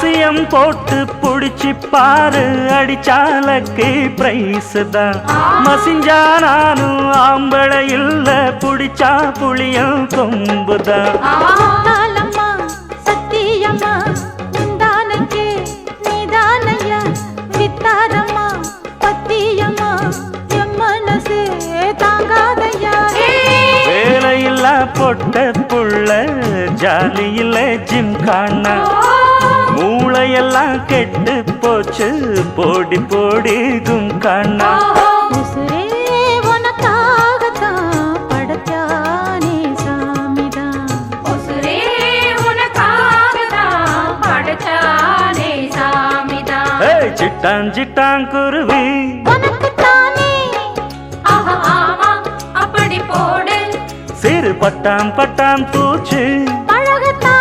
போட்டு புடிச்சு பாரு. அடிச்சாலக்கு பிரைஸ் தான். மசிஞ்சா நானும் ஆம்பளை இல்ல. புடிச்சா புளியும் கொம்புதான் பொட்ட புள்ள ஜாலியில ஜிம் காணா. மூளையெல்லாம் கெட்டு போச்சு. போடி போடி கும் காணா உசுரே உனக்காகத்தான் படைச்சானே சாமிதான் உசுரே உனக்காகத்தான் படைச்சானே சாமிதான் ஏய் சிட்டான் சிட்டான் குருவி. சிறு பட்டாம் பட்டாம் பூச்சு. பழகத்தானே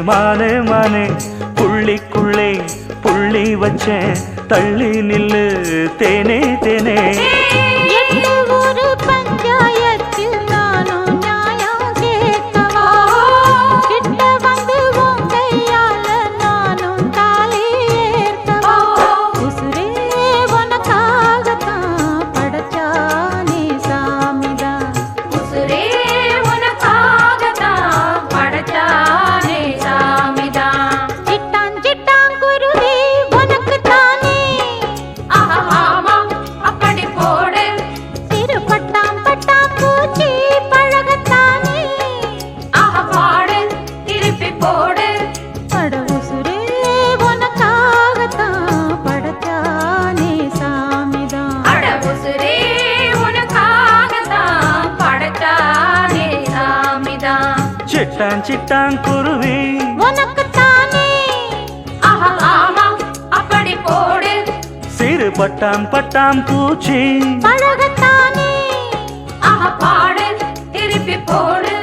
மானே மானே. புள்ளிக்குள்ளே புள்ளி வச்சேன். தள்ளி நில்லு. தேனே தேனே. சிட்டான் சிட்டான் குருவி. சிறு பட்டாம் பட்டாம் பூச்சி. பழகத்தானே. ஆஹா பாடு திருப்பி போடு.